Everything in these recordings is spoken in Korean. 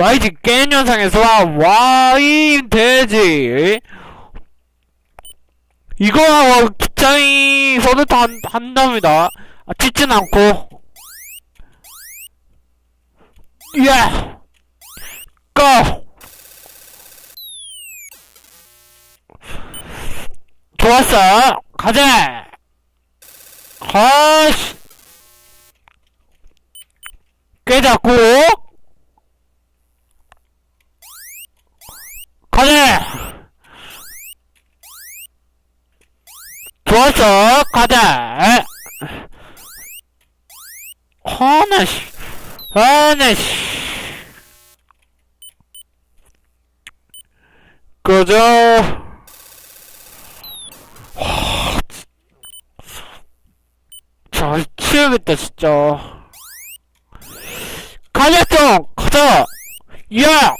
YG 게임 영상에서 와인 돼지. 이거 기장이 손을 다 한- 한답니다. 아, 찢진 않고. 예! 고! 좋았어. 가자! 아씨! 깨닫고 가자 좋았어 가자. 하나씨. 하나씨. 진- 잘 치우겠다 진짜. 가자 좀 가자. 야!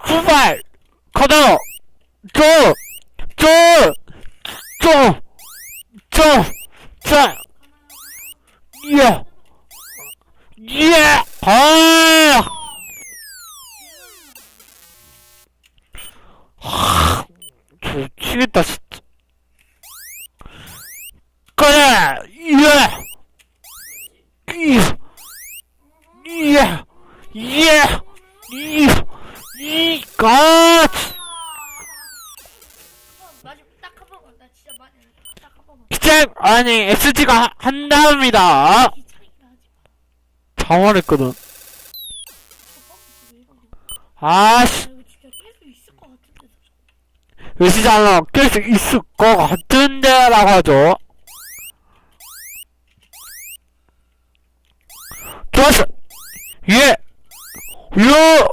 후발 저저저저저 야 예! 아! 하, 저 미치겠다, 진짜. 가자! 예! 이! 예! 예! 이! 이! 가! 진짜! 아니, SG가 한다입니다. 기차이나 하지 장화했거든. 마. 왜 거야? 아씨, 나 깰수 있을 것 같은데 외시장은 깰수 있을 것 같은데, 라고 하죠. 좋았어! 예! 요!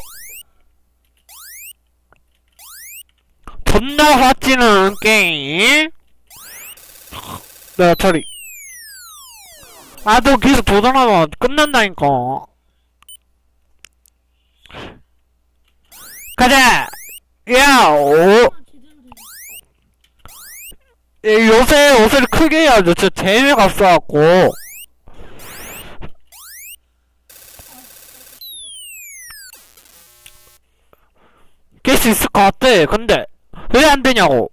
존나 화찌는 게임. 내가 처리. 아, 너 계속 도전하면 끝난다니까. 가자! 야, 오, 아, 제대로 돼 예, 요새 옷을 크게 해야죠. 저 재미가 없어갖고. 깰 수 있을 것 같아. 근데, 왜 안 되냐고.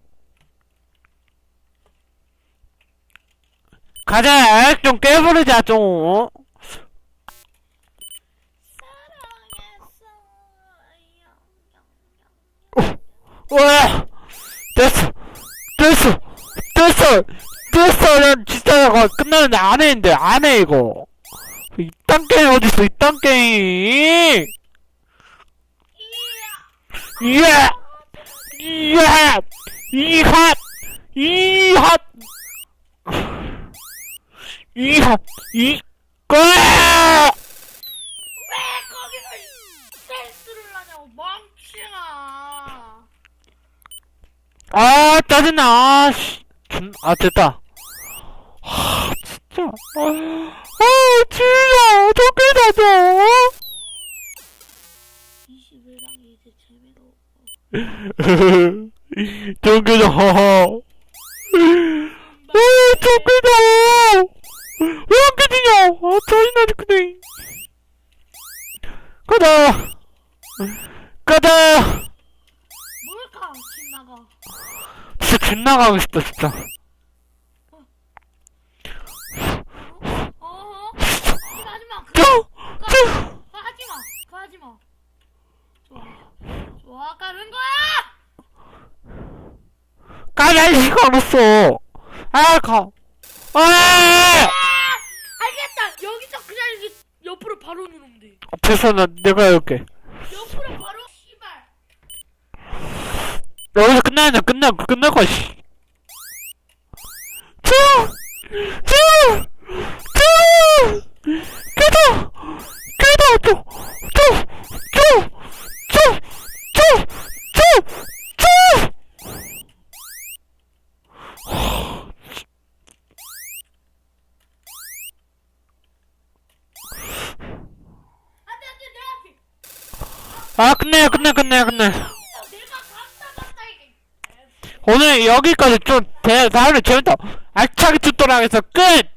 가자, 좀 깨버리자, 좀. 와! 됐어! 됐어! 됐어! 됐어! 난 진짜 이거 끝나는데 안 했는데, 안 해, 이거. 이딴 게임 어딨어, 이딴 게임! 예! 예! 이핫! 이핫! 이, 거! 왜 거기서 센스를 하냐고 멍청아 아, 짜증나, 아, 씨. 준, 아, 됐다. 하, 진짜. 아, 아 진짜, 어떡해, 줘 21랑이 이제 재미가 없고 저기다. 아, 저기다. 왜 안 깨지냐? 아, 짜증나지, 그네. 가자. 가자. 뭘까 집 나가 진짜 집 나가고 싶다, 진짜. 어허 이거 하지마. 그거 하지마 그거 하지마 좋아 좋아 가는 거야 가자, 이 시간 없어. 아, 가. 아! 아 알겠다 여기서 그냥 이렇게 옆으로 바로 누르면 돼 됐어, 나, 내가 해볼게. 옆으로 바로 씨발 여기서 끝나냐, 끝나, 끝날 거야, 씨. 쭈! 쭈! 쭈! 깨다! 깨다! 쭈! 쭈! 쭈! 쭈! 쭈! 쭈! 쭈! 안돼 안돼 내 앞에 아, 끝내요, 끝내, 끝내, 끝내. 오늘 여기까지 좀, 대, 다음에 재밌다. 알차게 튜토리얼에서 끝!